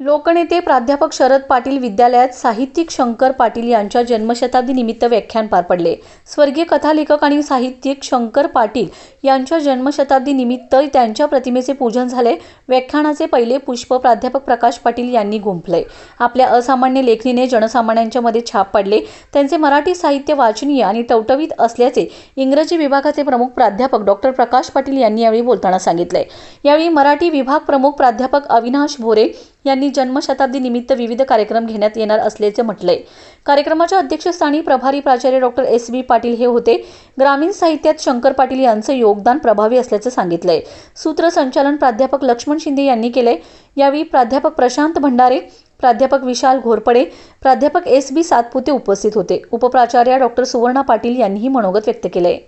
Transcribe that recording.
लोकनेते प्राध्यापक शरद पाटील विद्यालयात साहित्यिक शंकर पाटील यांच्या जन्मशताब्दी निमित्त व्याख्यान पार पडले. स्वर्गीय कथालेखक आणि साहित्यिक शंकर पाटील यांच्या जन्मशताब्दी निमित्त त्यांच्या प्रतिमेचे पूजन झाले. व्याख्यानाचे पहिले पुष्प प्राध्यापक प्रकाश पाटील यांनी गुंफले. आपल्या असामान्य लेखणीने जनसामान्यांच्या मध्ये छाप पडले. त्यांचे मराठी साहित्य वाचनीय आणि टवटवीत असल्याचे इंग्रजी विभागाचे प्रमुख प्राध्यापक डॉक्टर प्रकाश पाटील यांनी यावेळी बोलताना सांगितले. यावेळी मराठी विभाग प्रमुख प्राध्यापक अविनाश भोरे यांनी जन्मशताब्दी निमित्त विविध कार्यक्रम घेण्यात येणार असल्याचे म्हटले कार्यक्रमाच्या अध्यक्षस्थानी प्रभारी प्राचार्य डॉक्टर एस बी पाटील हे होते. ग्रामीण साहित्यात शंकर पाटील यांचं योगदान प्रभावी असल्याचं सांगितलंय. सूत्रसंचालन प्राध्यापक लक्ष्मण शिंदे यांनी केले यावेळी प्राध्यापक प्रशांत भंडारे प्राध्यापक विशाल घोरपडे प्राध्यापक एस बी सातपुते उपस्थित होते. उपप्राचार्या डॉक्टर सुवर्णा पाटील यांनीही मनोगत व्यक्त केले